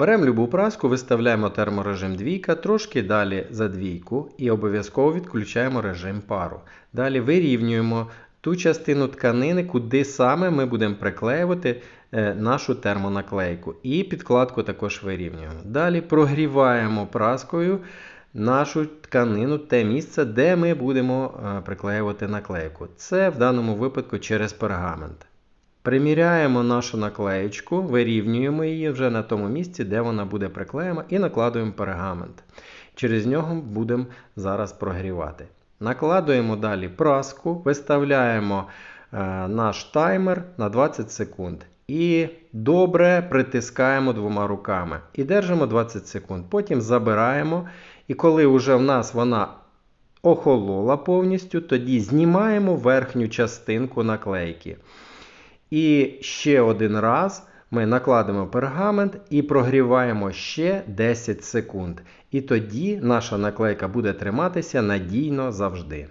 Беремо любу праску, виставляємо терморежим двійка, трошки далі за двійку і обов'язково відключаємо режим пару. Далі вирівнюємо ту частину тканини, куди саме ми будемо приклеювати е, нашу термонаклейку. І підкладку також вирівнюємо. Далі прогріваємо праскою нашу тканину, те місце, де ми будемо е, приклеювати наклейку. Це в даному випадку через пергамент. Приміряємо нашу наклеєчку, вирівнюємо її вже на тому місці, де вона буде приклеєна, і накладуємо пергамент. Через нього будемо зараз прогрівати. Накладуємо далі праску, виставляємо е, наш таймер на 20 секунд. І добре притискаємо двома руками. І держимо 20 секунд. Потім забираємо. І коли вже в нас вона охолола повністю, тоді знімаємо верхню частинку наклейки. І ще один раз ми накладемо пергамент і прогріваємо ще 10 секунд. І тоді наша наклейка буде триматися надійно завжди.